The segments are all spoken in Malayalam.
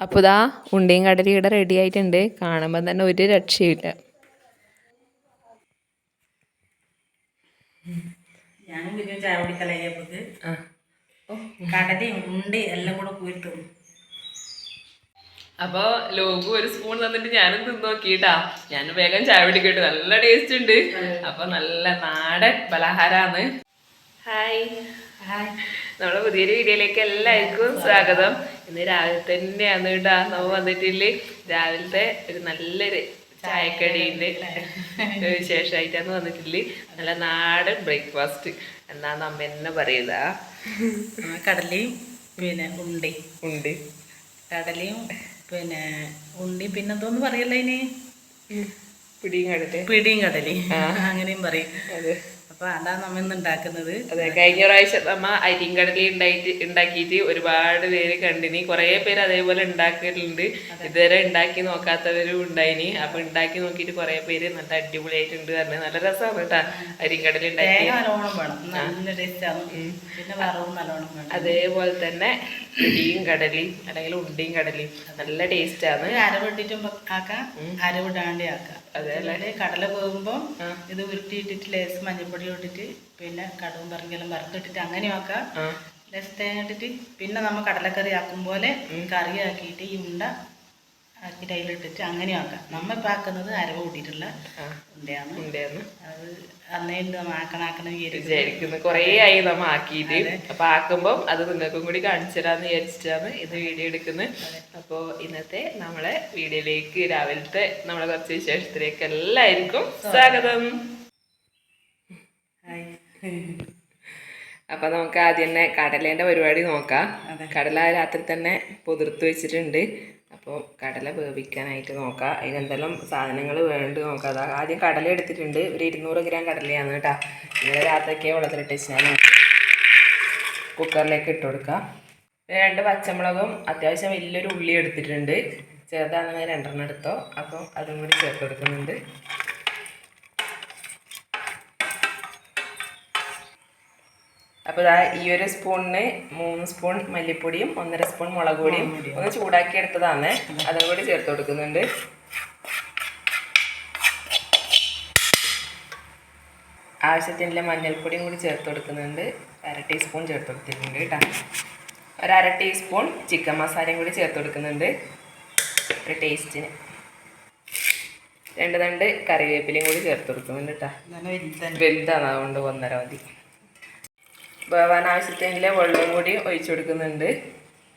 അപ്പോൾ ഇതാ ഉണ്ടിയും കടലും ഇവിടെ റെഡി ആയിട്ടുണ്ട്. കാണുമ്പോൾ തന്നെ ഒരു രക്ഷയില്ല അപ്പോ ലോകു ചായ കുടിക്കലയ്യപ്പോക്ക് ആ. കടലയും ഉണ്ടി എല്ലാം കൂടെ കൂട്ടും അപ്പോൾ ലോഗു ഒരു സ്പൂൺ തന്നിട്ട് ഞാനും തിന്ന് നോക്കിട്ടാ ഞാൻ വേഗം ചായ പിടിക്കട്ടെ നല്ല ടേസ്റ്റ് ഉണ്ട്. അപ്പൊ നല്ല നാടൻ പലഹാരാണ്. ഹായ് ഹായ് നമ്മുടെ പുതിയൊരു വീഡിയോയിലേക്ക് എല്ലാവർക്കും സ്വാഗതം. ഇന്ന് രാവിലെ തന്നെയാണ് കേട്ടോ. നമ്മൾ വന്നിട്ടില്ലേ? രാവിലത്തെ ഒരു നല്ലൊരു ചായക്കടീന്റെ വിശേഷമായിട്ടാണ് വന്നിട്ടില്ലേ? നല്ല നാടൻ ബ്രേക്ക്ഫാസ്റ്റ് എന്നാന്ന് അമ്മ എന്നെ പറയുക. കടലയും പിന്നെ ഉണ്ടി. ഉണ്ടി. കടലയും പിന്നെ ഉണ്ടി പിന്നെ എന്തോന്ന് പറയല്ലേ ഇനി പിടിയും കടലേ പിടിയും കടലേ അങ്ങനെയും പറയും. അതെ. അപ്പൊ അതാണ് നമ്മ ഇന്ന് ഉണ്ടാക്കുന്നത് അതെ കഴിഞ്ഞ പ്രാവശ്യം നമ്മ അരിങ്കടലി ഉണ്ടായിട്ട് ഉണ്ടാക്കിയിട്ട് ഒരുപാട് പേര് കണ്ടിനി. കുറെ പേര് അതേപോലെ ഉണ്ടാക്കലുണ്ട് ഇതുവരെ ഉണ്ടാക്കി നോക്കാത്തവരും ഉണ്ടായിനി അപ്പൊ ഉണ്ടാക്കി നോക്കിയിട്ട് കുറെ പേര് നല്ല അടിപൊളിയായിട്ടുണ്ട് പറഞ്ഞു. നല്ല രസമാണ് കേട്ടാ അരിങ്കടലി ഉണ്ടാക്കി അതേപോലെ തന്നെ ഇടിയും കടലി അല്ലെങ്കിൽ ഉണ്ടിയും കടലി നല്ല ടേസ്റ്റ് ആണ്. അരവിട്ടിട്ടും ആക്കാം അരവിടാണ്ടി ആക്കാം. അതേപോലെ കടല പോകുമ്പോൾ ഇത് ഉരുട്ടിയിട്ടിട്ട് ലേസ് മഞ്ഞൾപ്പൊടി ഇട്ടിട്ട് പിന്നെ കടവും പറഞ്ഞെല്ലാം വറുത്തിട്ടിട്ട് അങ്ങനെ ആക്കാം. ലെസ് തേങ്ങ ഇട്ടിട്ട് പിന്നെ നമ്മൾ കടലക്കറി ആക്കും പോലെ കറി ആക്കിയിട്ട് ഈ ഉണ്ട ആക്കിയിട്ട് അതിലിട്ടിട്ട് അങ്ങനെ ആക്കാം. നമ്മ ഇപ്പം ആക്കുന്നത് അരവ് കൂട്ടിയിട്ടുള്ള ഉണ്ടയാണ്. ഉണ്ടായിരുന്നു അത് വിചാരിക്കുന്നു. കൊറേ ആയി നമ്മ ആക്കിയിട്ട്. അപ്പൊ ആക്കുമ്പോൾ അത് നിങ്ങൾക്കും കൂടി കാണിച്ചു തരാന്ന് വിചാരിച്ചിട്ടാണ് ഇത് വീഡിയോ എടുക്കുന്നത് അപ്പോ ഇന്നത്തെ നമ്മളെ വീഡിയോയിലേക്ക് രാവിലത്തെ നമ്മളെ കുറച്ച് വിശേഷത്തിലേക്ക് എല്ലാവർക്കും സ്വാഗതം. അപ്പൊ നമുക്ക് ആദ്യം തന്നെ കടലേന്റെ പരിപാടി നോക്കാം. കടല രാത്രി തന്നെ പൊതിർത്ത് വെച്ചിട്ടുണ്ട്. അപ്പോൾ കടല വേവിക്കാനായിട്ട് നോക്കാം. അതിനെന്തെല്ലാം സാധനങ്ങൾ വേണ്ട നോക്കാം. അതാ ആദ്യം കടല എടുത്തിട്ടുണ്ട്. ഒരു ഇരുന്നൂറ് ഗ്രാം കടലയാണ് കേട്ടോ. ഇന്നലെ രാത്രിക്കേ വെള്ളത്തിലിട്ട് വെച്ചാൽ കുക്കറിലേക്ക് ഇട്ട് കൊടുക്കാം. രണ്ട് പച്ചമുളകും അത്യാവശ്യം വലിയൊരു ഉള്ളി എടുത്തിട്ടുണ്ട്. ചെറുതാണെങ്കിൽ രണ്ടെണ്ണം എടുത്തോ. അപ്പം അതും കൂടി ചേർത്ത് കൊടുക്കുന്നുണ്ട്. അപ്പോൾ ഇതാ ഈ ഒരു സ്പൂണിന് മൂന്ന് സ്പൂൺ മല്ലിപ്പൊടിയും ഒന്നര സ്പൂൺ മുളക് പൊടിയും ഒന്ന് ചൂടാക്കി എടുത്തതാണ്. അതും കൂടി ചേർത്ത് കൊടുക്കുന്നുണ്ട്. ആവശ്യത്തിന്റെ മഞ്ഞൾപ്പൊടിയും കൂടി ചേർത്ത് കൊടുക്കുന്നുണ്ട്. അര ടീസ്പൂൺ ചേർത്ത് കൊടുത്തിട്ടുണ്ട് കേട്ടോ. ഒരു അര ടീസ്പൂൺ ചിക്കൻ മസാലയും കൂടി ചേർത്ത് കൊടുക്കുന്നുണ്ട്. ഒരു ടേസ്റ്റിന്. രണ്ട് രണ്ട് കറിവേപ്പിലയും കൂടി ചേർത്ത് കൊടുക്കുന്നുണ്ട് കേട്ടോ. വലുതാണ് അതുകൊണ്ട് ഒന്നര മതി. വേവാൻ ആവശ്യത്തിന്റെ വെള്ളവും കൂടി ഒഴിച്ചു കൊടുക്കുന്നുണ്ട്.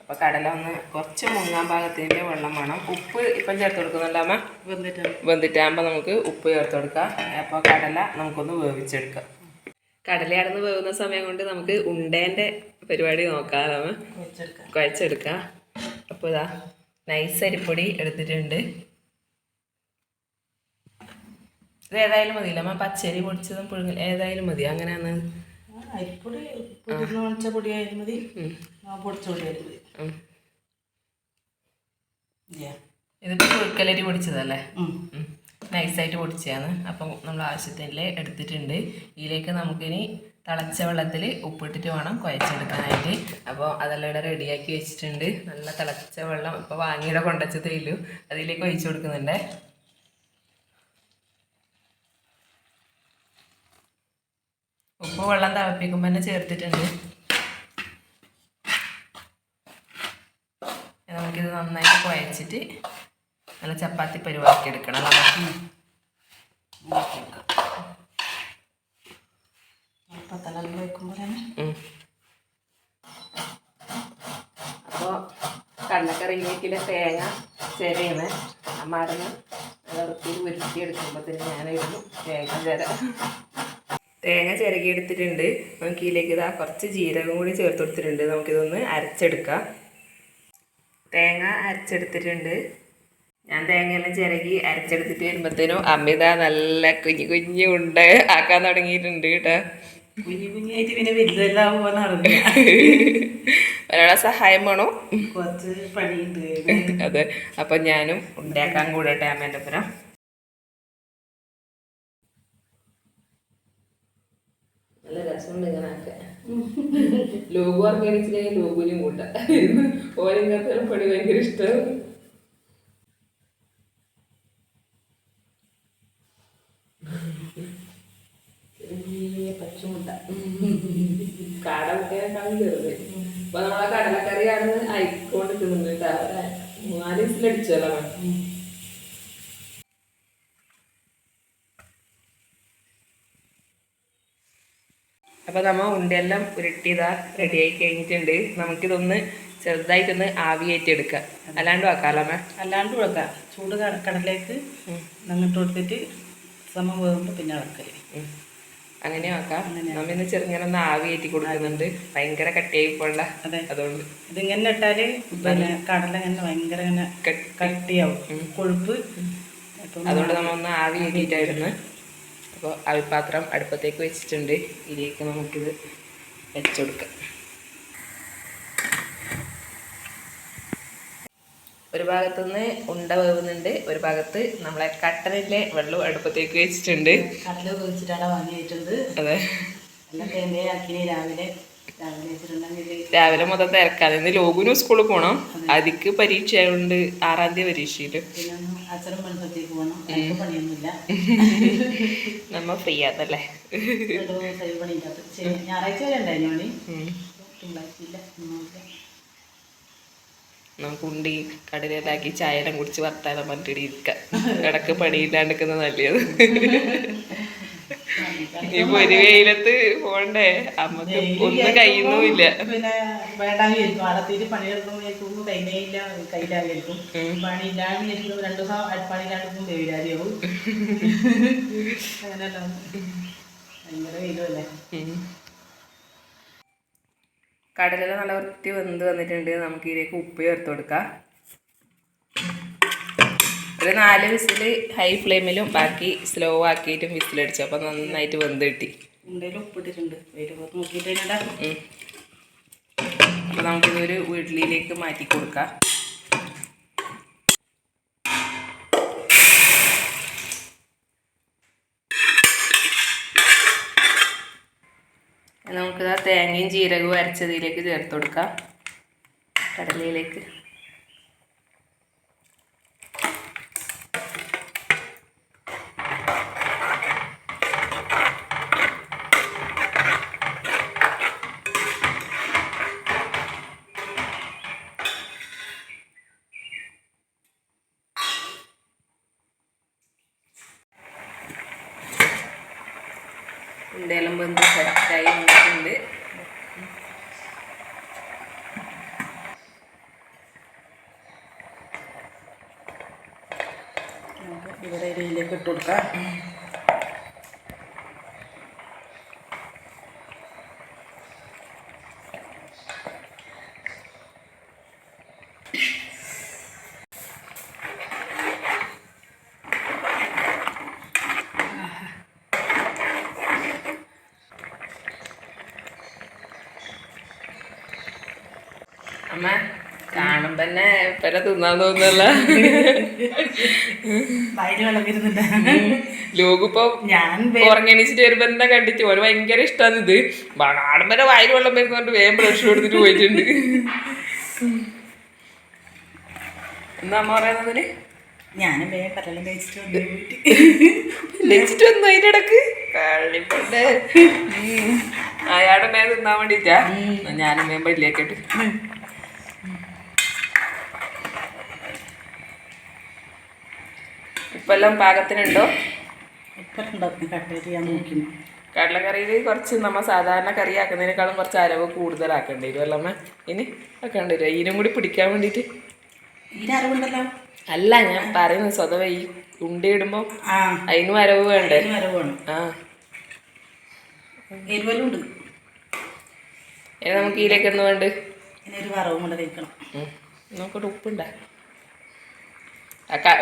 അപ്പോൾ കടല ഒന്ന് കുറച്ച് മുങ്ങാൻ പാകത്തിന്റെ വെള്ളം വേണം. ഉപ്പ് ഇപ്പം ചേർത്ത് കൊടുക്കുന്നുണ്ടോ അമ്മ? വന്നിട്ടാണ് വെന്തിട്ടാകുമ്പോൾ നമുക്ക് ഉപ്പ് ചേർത്ത് കൊടുക്കാം. അപ്പോൾ കടല നമുക്കൊന്ന് വേവിച്ചെടുക്കാം. കടലയാടുന്ന് വേവുന്ന സമയം കൊണ്ട് നമുക്ക് ഉണ്ടേന്റെ പരിപാടി നോക്കാം കുഴച്ചെടുക്കാം. അപ്പോൾ ഇതാ നൈസ് അരിപ്പൊടി എടുത്തിട്ടുണ്ട്. ഇത് ഏതായാലും മതിയില്ല അമ്മ? പച്ചരി പൊടിച്ചതും പുഴുങ്ങൽ ഏതായാലും മതി. അങ്ങനെയാണ് അരിപ്പൊടി പൊടിക്കുന്ന ഉണച്ച പൊടി ആയാലും മതി പൊടിച്ച പൊടി ആയാലും മതി. ഇല്ല. ഇതിപ്പോൾ പുഴുക്കലരി പൊടിച്ചതല്ലേ. നൈസായിട്ട് പൊടിച്ചതാണ്. അപ്പം നമ്മൾ ആവശ്യത്തിന്റെ എടുത്തിട്ടുണ്ട്. ഇതിലേക്ക് നമുക്കിനി തിളച്ച വെള്ളത്തിൽ ഉപ്പിട്ടിട്ട് വേണം കുഴച്ചെടുക്കാനായിട്ട്. അപ്പോൾ അതെല്ലാം ഇവിടെ റെഡിയാക്കി വെച്ചിട്ടുണ്ട്. നല്ല തിളച്ച വെള്ളം ഇപ്പോൾ വാങ്ങിയുടെ കൊണ്ടുവച്ചതേ ഉള്ളൂ. അതിലേക്ക് ഒഴിച്ചു കൊടുക്കുന്നുണ്ട്. ഉപ്പ് വെള്ളം തിളപ്പിക്കുമ്പോൾ തന്നെ ചേർത്തിട്ടുണ്ട്. നമുക്കിത് നന്നായിട്ട് കുഴച്ചിട്ട് നല്ല ചപ്പാത്തി പരിവാക്കി എടുക്കണം നമുക്ക്. അപ്പോൾ കടലക്കറിയിലേക്കുള്ള തേങ്ങ ചെരയാണ്. അമ്മാടന്ന് വൃത്തിയിൽ എടുക്കുമ്പോ തന്നെ ഞാനായിരുന്നു തേങ്ങ ചിര. തേങ്ങ ചിരകി എടുത്തിട്ടുണ്ട് നമുക്ക് ഇതിലേക്ക് ഇതാ കുറച്ച് ജീരകം കൂടി ചേർത്ത് കൊടുത്തിട്ടുണ്ട്. നമുക്കിതൊന്ന് അരച്ചെടുക്കാം. തേങ്ങ അരച്ചെടുത്തിട്ടുണ്ട്. ഞാൻ തേങ്ങയെല്ലാം ചിരകി അരച്ചെടുത്തിട്ട് വരുമ്പോഴത്തേനും അമിത നല്ല കുഞ്ഞു കുഞ്ഞു ഉണ്ട്. ആക്കാൻ തുടങ്ങിയിട്ടുണ്ട് കേട്ടോ. കുഞ്ഞു കുഞ്ഞായിട്ട് പിന്നെ വലുതെല്ലാം ഒരാളെ സഹായം വേണോ? കുറച്ച് പണിയുണ്ട്. അതെ. അപ്പം ഞാനും ഉണ്ടാക്കാൻ കൂടട്ടെ അമ്മേന്റെ ഒപ്പരം നല്ല രസമുണ്ട് ഇങ്ങനെ ലോഗു ഓർഗാനിച്ചില്ലെങ്കിൽ ലോഗുവിനും കൂട്ടാം ഓരങ്ങനത്തെ പണി ഭയങ്കര ഇഷ്ടം. പച്ചമുട്ട. കാട കുട്ടിയേക്കാളും ചെറുത്. അപ്പൊ നമ്മളെ കടലക്കറിയാണ് അയക്കൊണ്ട് തിന്നിട്ട് മൂന്നാൽ ദിവസത്തിലടിച്ചല്ലോ അപ്പൊ നമ്മ ഉണ്ടെല്ലാം ഉരുട്ടിയതാ റെഡിയായി കഴിഞ്ഞിട്ടുണ്ട്. നമുക്കിതൊന്ന് ചെറുതായിട്ടൊന്ന് ആവിയേറ്റി എടുക്കാം അല്ലാണ്ട് വെക്കാമല്ലേ അല്ലാണ്ട് വെക്കാം. ചൂട് കട- കടലേക്ക് നങ്ങിട്ട് കൊടുത്തിട്ട് സമം വേകുമ്പോൾ പിന്നെ ഇളക്കൽ അങ്ങനെ വെക്കാം. നമ്മ ഇന്ന് ചെറുങ്ങനെ ഒന്ന് ആവിയേറ്റി കൊടുക്കുന്നുണ്ട്. ഭയങ്കര കട്ടിയായി പോണ്ട അതെ. അതുകൊണ്ട്. ഇതിങ്ങനെ ഇട്ടാൽ പിന്നെ കടല ഇങ്ങനെ ഭയങ്കര ഇങ്ങനെ കട്ടിയാവും. കൊഴുപ്പ്. അതുകൊണ്ട് നമ്മ ഒന്ന് ആവി കയറ്റിയിട്ടായിരുന്നു അപ്പോൾ അവിപാത്രം അടുപ്പത്തേക്ക് വെച്ചിട്ടുണ്ട്. ഇതിലേക്ക് നമുക്കിത് വെച്ചുകൊടുക്കാം ഒരു ഭാഗത്തുനിന്ന് ഉണ്ട വേവുന്നുണ്ട്. ഒരു ഭാഗത്ത് നമ്മളെ കട്ടനിലെ വെള്ളം അടുപ്പത്തേക്ക് വെച്ചിട്ടുണ്ട്. കടല ഉപയോഗിച്ചിട്ടാണ് വാങ്ങിയിട്ടുണ്ട് അതെ. രാവിലെ രാവിലെ മൊത്തം തിരക്കാതെ ഇന്ന് ലോകുനും സ്കൂളിൽ പോകണം അതിക്ക് പരീക്ഷ ആയതുകൊണ്ട് ആറാം തീയതി പരീക്ഷയിൽ പണിയൊന്നുമില്ല. നമ്മ ഫ്രീ ആണല്ലേ ഞായറാഴ്ച വരെ ഉണ്ടായിരുന്നു പണി? നമുക്ക് ഉണ്ടി കടലിലാക്കി എല്ലാം കുടിച്ച് വർത്താനം പറഞ്ഞിട്ട് ഇരിക്കാം ഇടയ്ക്ക് പണിയില്ലാണ്ടിരിക്കുന്നത് നല്ലത്. ഇപ്പൊ ഒരു വെയിലത്ത് പോണ്ടേ? അമ്മയ്ക്ക് ഒന്നും കഴിയുന്നുമില്ല പിന്നെ വേണ്ടാമായിരിക്കും അടത്തിയിട്ട് പണിയെടുക്കുമ്പോഴേക്കും കൈനയില്ല കയ്യിലായിരിക്കും പണി ഇല്ലാണ്ടിരിക്കും രണ്ടു ദിവസം പണിയില്ലാണ്ടിരിക്കും വെയിലാരിയാവും അങ്ങനെയല്ല. ഭയങ്കര വെയിലുമല്ലേ? കടലിൽ നല്ല വൃത്തി വെന്ത് വന്നിട്ടുണ്ട്. നമുക്ക് ഇതിലേക്ക് ഉപ്പ് ചേർത്ത് കൊടുക്കാം. ഒരു നാല് വിസിൽ ഹൈ ഫ്ലെയിമിലും ബാക്കി സ്ലോ ആക്കിയിട്ടും വിസിലടിച്ചു. അപ്പം നന്നായിട്ട് വെന്ത് കിട്ടി. ഉപ്പിട്ടിട്ടുണ്ട്. വെയിൽ നോക്കിയിട്ട് നമുക്കിതൊരു വീട്ടിലേക്ക് മാറ്റി കൊടുക്കാം. നമുക്കിതാ തേങ്ങയും ജീരകവും അരച്ചതിലേക്ക് ചേർത്ത് കൊടുക്കാം. കടലയിലേക്ക്. ഉണ്ടേലും ബന്ധു സെറ്റായി വന്നിട്ടുണ്ട്. ഇവിടെ ഇതിലേക്ക് ഇട്ട് കൊടുക്കാം. അമ്മ കാണുമ്പോ തന്നെ തിന്നാൻ തോന്നുന്നല്ല. ലോകിപ്പോ ഞാൻ ഉറങ്ങണിച്ചിട്ട് വരുമ്പോ എന്താ കണ്ടിട്ട് ഓന് ഭയങ്കര ഇഷ്ടമാണ് ഇത്. കാണുമ്പോ വയൽ വെള്ളം വരുന്നോണ്ട് വേഗം ബ്രഷ് കൊടുത്തിട്ട് പോയിട്ടുണ്ട്. എന്താ അമ്മ പറയുന്നതിന് ഞാനും വേഗം കടലും കഴിച്ചിട്ട് വന്ന് വീട്ടിൽ. ലയിച്ചിട്ട് വന്നു അതിന്റെ ഇടയ്ക്ക്? കള്ളിപ്പണ്ട് അയാളുടെ മേ തിന്നാൻ വേണ്ടിട്ടാ ഞാനും മേ പല്ലിയാക്കിട്ട് ഇപ്പെല്ലാം പാകത്തിനുണ്ടോ? കടലക്കറിയിൽ കുറച്ച് നമ്മൾ സാധാരണ കറി ആക്കുന്നതിനേക്കാളും കുറച്ച് അരവ് കൂടുതലാക്കേണ്ടി വരും അല്ലമ്മ ഇനി ആക്കേണ്ടി വരും. ഇതിനും കൂടി പിടിക്കാൻ വേണ്ടിയിട്ട് അല്ല ഞാൻ പറയുന്നത് സ്വതവേ ഈ ഉണ്ടിടുമ്പോൾ ആ. അതിനും അരവ് വേണ്ടേ? ആ. എരിവലും ഉണ്ട് ഇനി നമുക്ക് ഇതിലേക്ക് എന്ന് വേണ്ട നോക്കട്ടെ ഉപ്പുണ്ടാ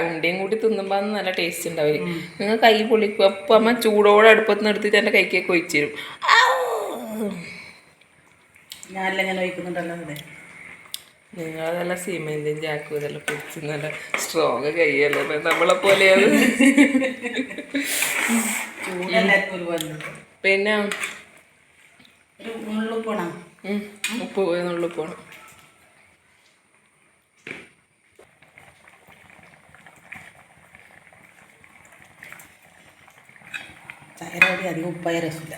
ഉണ്ടിയും കൂട്ടി തിന്നുമ്പോൾ നല്ല ടേസ്റ്റ് ഉണ്ടാവില്ല നിങ്ങൾ കൈ പൊളിക്കും. അപ്പം അമ്മ ചൂടോടെ അടുപ്പത്ത് നിന്ന് എടുത്തിട്ട് എന്റെ കൈക്കൊക്കെ ഒഴിച്ചു തരും. ഞാനെല്ലാം ഞാൻ ഒഴിക്കുന്നുണ്ടല്ലോ അതെ നിങ്ങളതെല്ല സിമെന്റും ചാക്കും ഇതെല്ലാം പൊടിച്ച് നല്ല സ്ട്രോങ് കൈയല്ലേ? നമ്മളെ പോലെയാണ്. പിന്നെ? ഉള്ളുപ്പ് പോണോ. ഉപ്പ് പോയെന്നുള്ളു പോണം. ചായരോടി അധികം ഉപ്പായ രസമില്ല.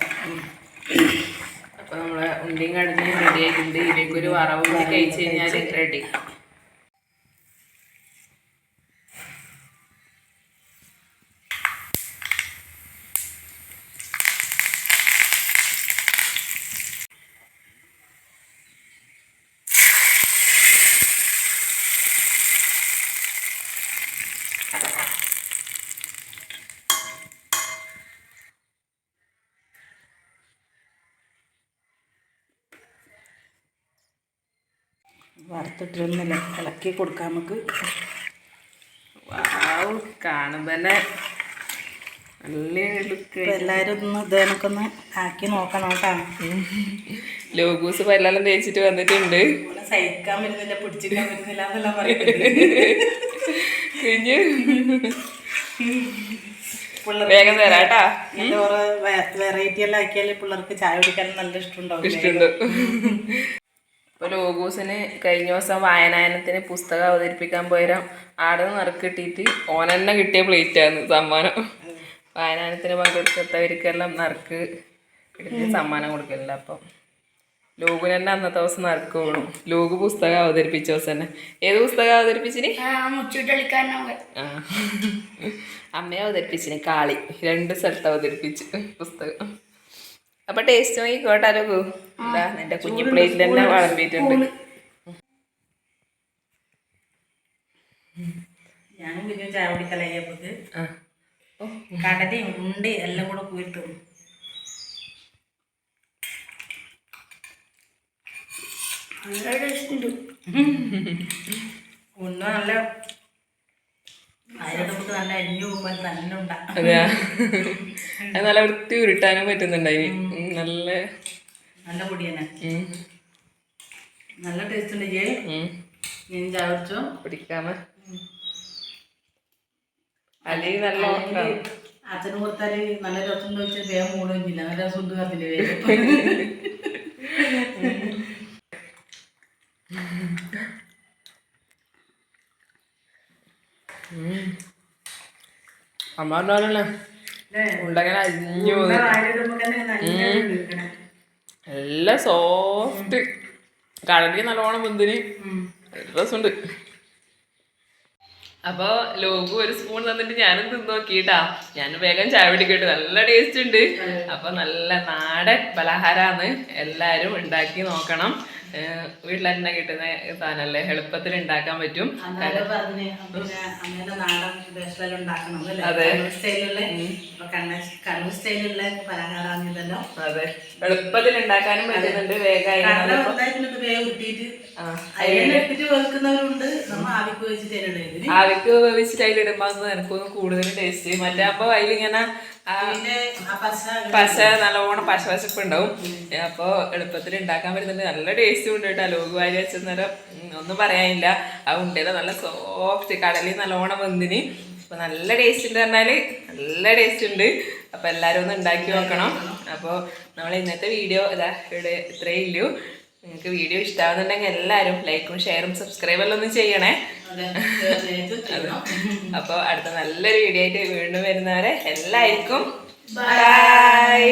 അപ്പൊ നമ്മളെ ഉണ്ടിയും കടഞ്ഞ് റെഡി ആയിട്ടുണ്ട്. ഇതിലേക്ക് വറവ് കഴിച്ച് കഴിഞ്ഞാൽ റെഡി വറുത്തിട്ടിരുന്നില്ല ഇളക്കി കൊടുക്കാം നമുക്ക്. വാവ് കാണുമ്പോ തന്നെ നല്ല ലുക്ക് എല്ലാവരും ഒന്ന് ഇത് കണക്കൊന്ന് ആക്കി നോക്കണം കേട്ടോ. ലോഗൂസ് പല്ലെല്ലാം തേച്ചിട്ട് വന്നിട്ടുണ്ട്. സഹിക്കാൻ പറ്റുന്നില്ല പിടിച്ചിക്കാൻ പറ്റുന്നില്ല എന്നെല്ലാം പറയുന്നത്. വേഗം തരാട്ടാ വെറൈറ്റി എല്ലാം ആക്കിയാൽ പിള്ളേർക്ക് ചായ കുടിക്കാൻ നല്ല ഇഷ്ടമുണ്ടാവും. ഇഷ്ടമുണ്ട്. ഇപ്പൊ ലോഗൂസിന് കഴിഞ്ഞ ദിവസം വായനായനത്തിന് പുസ്തകം അവതരിപ്പിക്കാൻ പോയരാം ആടെ നറുക്ക് കിട്ടിയിട്ട് ഓനെന്നെ കിട്ടിയ പ്ലേറ്റ് ആണ് സമ്മാനം. വായനായനത്തിന് പങ്കെടുത്തവർക്കെല്ലാം നറുക്ക് കിട്ടി സമ്മാനം കൊടുക്കലില്ല അപ്പം. ലോഗുന് തന്നെ അന്നത്തെ ദിവസം നറുക്ക് വീണു. ലോഗു പുസ്തകം അവതരിപ്പിച്ച ദിവസം തന്നെ. ഏത് പുസ്തകം അവതരിപ്പിച്ചിന്? അമ്മയെ അവതരിപ്പിച്ചിന് കാളി. രണ്ട് സ്ഥലത്ത് അവതരിപ്പിച്ച് പുസ്തകം. അപ്പൊ ടേസ്റ്റ് നോക്കി കേട്ടാലോ എന്താ നിന്റെ കുഞ്ഞു പ്ലേറ്റിൽ തന്നെ വിളമ്പിയിട്ടുണ്ട്. ഞാനും ചായ കുടിക്കലയ്യപ്പോക്ക് കടലയും ഉണ്ട് എല്ലാം കൂടെ ഒന്ന് നല്ല നല്ല അത് നല്ല വൃത്തി ഉരുട്ടാനും പറ്റുന്നുണ്ടായി. നല്ല നല്ല പൊടി തന്നെ. നല്ല ടേസ്റ്റ് ഉണ്ട് ജേ. ഞാൻ അല്ലെങ്കിൽ നല്ല. അച്ഛന് കൊടുത്താൽ നല്ല രസം ചോദിച്ചാൽ വേഗം മൂടുകയില്ല നല്ല രസം ഉണ്ട് വേഗം. അമ്മ പറഞ്ഞാലല്ലേ ഉണ്ടങ്ങനെ അരിഞ്ഞു നല്ല സോഫ്റ്റ് കടലിൽ നല്ലോണം മുന്തിരി രസമുണ്ട്. അപ്പൊ ലോകു ഒരു സ്പൂൺ തന്നിട്ട് ഞാനും തിന്ന് നോക്കിട്ടാ ഞാൻ വേഗം ചായ പിടിക്കട്ട് നല്ല ടേസ്റ്റ് ഉണ്ട്. അപ്പൊ നല്ല നാടൻ പലഹാരാന്ന് എല്ലാരും ഉണ്ടാക്കി നോക്കണം. വീട്ടിൽ തന്നെ കിട്ടുന്ന സാധനല്ലേ? എളുപ്പത്തിൽ ഉണ്ടാക്കാൻ പറ്റും. അതെ. അതെ. എളുപ്പത്തിൽ ഉണ്ടാക്കാനും പറ്റുന്നുണ്ട്. വേഗമായിട്ട് ആവിക്ക് വേവിച്ചിട്ട് അതിലിടുമ്പോ അത് എനിക്കൊന്ന് കൂടുതൽ ടേസ്റ്റ് മറ്റേ അപ്പൊ അതിലിങ്ങനെ പശ നല്ലവണ്ണം നല്ലോണം പശ പശപ്പ് ഉണ്ടാവും. അപ്പൊ എളുപ്പത്തിൽ ഉണ്ടാക്കാൻ പറ്റുന്നുണ്ട്. നല്ല ടേസ്റ്റ് ഉണ്ട് കേട്ടോ. ലോക വാരി വെച്ചെന്നേരം. ഒന്നും പറയാനില്ല. ആ ഉണ്ടേല നല്ല സോഫ്റ്റ് കടലിൽ നല്ലോണം വെന്തിന് അപ്പൊ നല്ല ടേസ്റ്റ് ഉണ്ട് പറഞ്ഞാൽ നല്ല ടേസ്റ്റ് ഉണ്ട്. അപ്പൊ എല്ലാരും ഒന്ന് ഉണ്ടാക്കി നോക്കണം. അപ്പോൾ നമ്മൾ ഇന്നത്തെ വീഡിയോ ഇതാ ഇവിടെ ഇത്രയേ ഇല്ലൂ നിങ്ങൾക്ക് വീഡിയോ ഇഷ്ടാവുന്നുണ്ടെങ്കിൽ എല്ലാവരും ലൈക്കും ഷെയറും സബ്സ്ക്രൈബെല്ലാം ഒന്നും ചെയ്യണേ. അപ്പോൾ അടുത്ത നല്ലൊരു വീഡിയോ ആയിട്ട് വീണ്ടും വരുന്നവരെ എല്ലാവർക്കും ബൈ